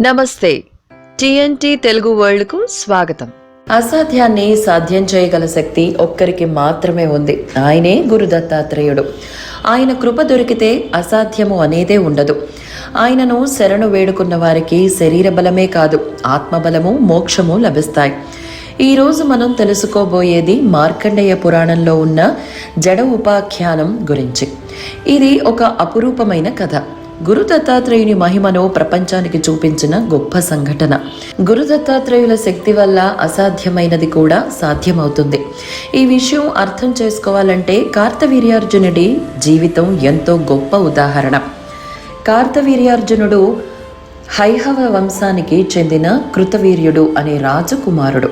నమస్తే. టీఎన్టీ తెలుగు వరల్డ్కు స్వాగతం. అసాధ్యాన్ని సాధ్యం చేయగల శక్తి ఒక్కరికి మాత్రమే ఉంది. ఆయనే గురు దత్తాత్రేయుడు. ఆయన కృప దొరికితే అసాధ్యము అనేదే ఉండదు. ఆయనను శరణు వేడుకున్న వారికి శరీర బలమే కాదు ఆత్మబలము మోక్షము లభిస్తాయి. ఈరోజు మనం తెలుసుకోబోయేది మార్కండేయ పురాణంలో ఉన్న జడ ఉపాఖ్యానం గురించి. ఇది ఒక అపురూపమైన కథ. గురు దత్తాత్రేయుని మహిమను ప్రపంచానికి చూపించిన గొప్ప సంఘటన. గురు దత్తాత్రేయుల శక్తి వల్ల అసాధ్యమైనది కూడా సాధ్యమవుతుంది. ఈ విషయం అర్థం చేసుకోవాలంటే కార్తవీర్యార్జునుడి జీవితం ఎంతో గొప్ప ఉదాహరణ. కార్తవీర్యార్జునుడు హైహవ వంశానికి చెందిన కృతవీర్యుడు అనే రాజకుమారుడు.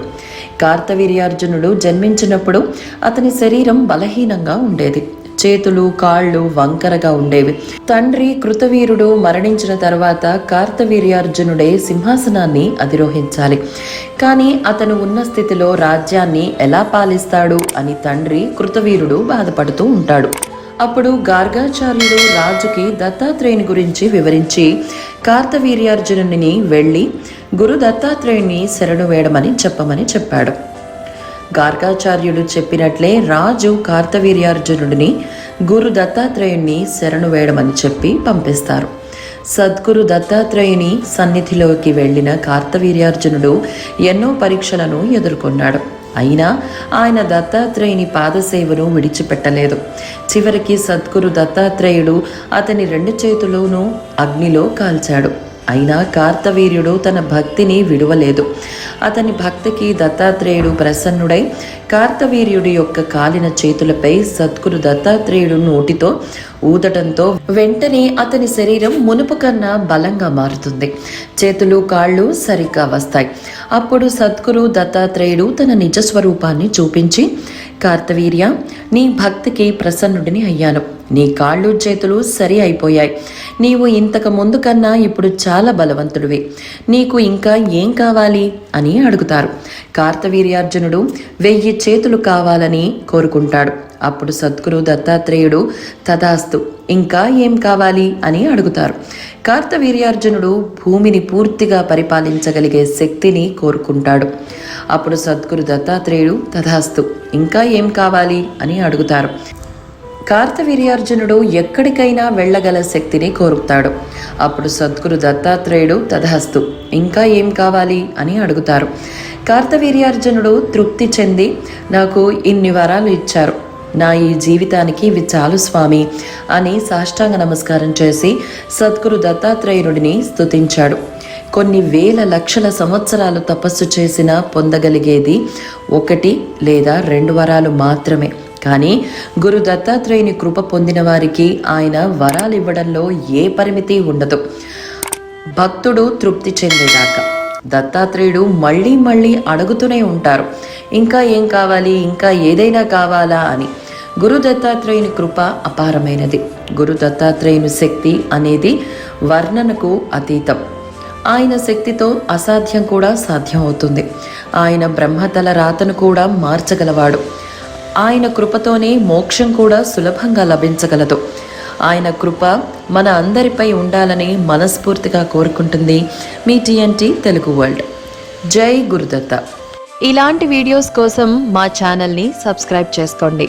కార్తవీర్యార్జునుడు జన్మించినప్పుడు అతని శరీరం బలహీనంగా ఉండేది. చేతులు కాళ్ళు వంకరగా ఉండేవి. తండ్రి కృతవీరుడు మరణించిన తర్వాత కార్తవీర్యార్జునుడే సింహాసనాన్ని అధిరోహించాలి. కానీ అతను ఉన్న స్థితిలో రాజ్యాన్ని ఎలా పాలిస్తాడు అని తండ్రి కృతవీరుడు బాధపడుతూ ఉంటాడు. అప్పుడు గార్గాచార్యుడు రాజుకి దత్తాత్రేయుని గురించి వివరించి కార్తవీర్యార్జునుని వెళ్ళి గురు దత్తాత్రేయుని శరణు వేయడమని చెప్పమని చెప్పాడు. గార్గాచార్యుడు చెప్పినట్లే రాజు కార్తవీర్యార్జునుడిని గురు దత్తాత్రేయుణ్ణి శరణు వేయడమని చెప్పి పంపిస్తారు. సద్గురు దత్తాత్రేయుని సన్నిధిలోకి వెళ్ళిన కార్తవీర్యార్జునుడు ఎన్నో పరీక్షలను ఎదుర్కొన్నాడు. అయినా ఆయన దత్తాత్రేయుని పాదసేవను విడిచిపెట్టలేదు. చివరికి సద్గురు దత్తాత్రేయుడు అతని రెండు చేతులను అగ్నిలో కాల్చాడు. అయినా కార్తవీర్యుడు తన భక్తిని విడువలేదు. అతని భక్తికి దత్తాత్రేయుడు ప్రసన్నుడై కార్తవీర్యుడి యొక్క కాలిన చేతులపై సత్కురు దత్తాత్రేయుడు నోటితో ఊదటంతో వెంటనే అతని శరీరం మునుపు కన్నా బలంగా మారుతుంది. చేతులు కాళ్ళు సరిగ్గా వస్తాయి. అప్పుడు సద్గురు దత్తాత్రేయుడు తన నిజ స్వరూపాన్ని చూపించి కార్తవీర్య నీ భక్తికి ప్రసన్నుడిని అయ్యాను. నీ కాళ్ళు చేతులు సరి అయిపోయాయి. నీవు ఇంతకు ముందు కన్నా ఇప్పుడు చాలా బలవంతుడివి. నీకు ఇంకా ఏం కావాలి? అని అడుగుతారు. కార్తవీర్యార్జునుడు వెయ్యి చేతులు కావాలని కోరుకుంటాడు. అప్పుడు సద్గురు దత్తాత్రేయుడు తథాస్తు ఇంకా ఏం కావాలి? అని అడుగుతారు. కార్తవీర్యార్జునుడు భూమిని పూర్తిగా పరిపాలించగలిగే శక్తిని కోరుకుంటాడు. అప్పుడు సద్గురు దత్తాత్రేయుడు తథాస్తు ఇంకా ఏం కావాలి? అని అడుగుతారు. కార్తవీర్యార్జునుడు ఎక్కడికైనా వెళ్ళగల శక్తిని కోరుతాడు. అప్పుడు సద్గురు దత్తాత్రేయుడు తథాస్తు ఇంకా ఏం కావాలి? అని అడుగుతారు. కార్తవీర్యార్జునుడు తృప్తి చెంది నాకు ఇన్ని వరాలు ఇచ్చారు. నా ఈ జీవితానికి ఇవి చాలు స్వామి అని సాష్టాంగ నమస్కారం చేసి సద్గురు దత్తాత్రేయుడిని స్థుతించాడు కొన్ని వేల లక్షల సంవత్సరాలు తపస్సు చేసినా పొందగలిగేది ఒకటి లేదా రెండు వరాలు మాత్రమే. కానీ గురు దత్తాత్రేయుని కృప పొందిన వారికి ఆయన వరాలు ఇవ్వడంలో ఏ పరిమితి ఉండదు. భక్తుడు తృప్తి చెందేదాకా. దత్తాత్రేయుడు మళ్ళీ మళ్ళీ అడుగుతూనే ఉంటారు. ఇంకా ఏం కావాలి? ఇంకా ఏదైనా కావాలా? అని. గురు దత్తాత్రేయుని కృప అపారమైనది. గురు దత్తాత్రేయుని శక్తి అనేది వర్ణనకు అతీతం. ఆయన శక్తితో అసాధ్యం కూడా సాధ్యం అవుతుంది ఆయన బ్రహ్మతల రాతను కూడా మార్చగలవాడు. ఆయన కృపతోనే మోక్షం కూడా సులభంగా లభించగలదు. ఆయన కృప మన అందరిపై ఉండాలని మనస్ఫూర్తిగా కోరుకుంటుంది మీ టీఎన్టీ తెలుగు వరల్డ్. జై గురుదత్త. ఇలాంటి వీడియోస్ కోసం మా ఛానల్ని సబ్స్క్రైబ్ చేసుకోండి.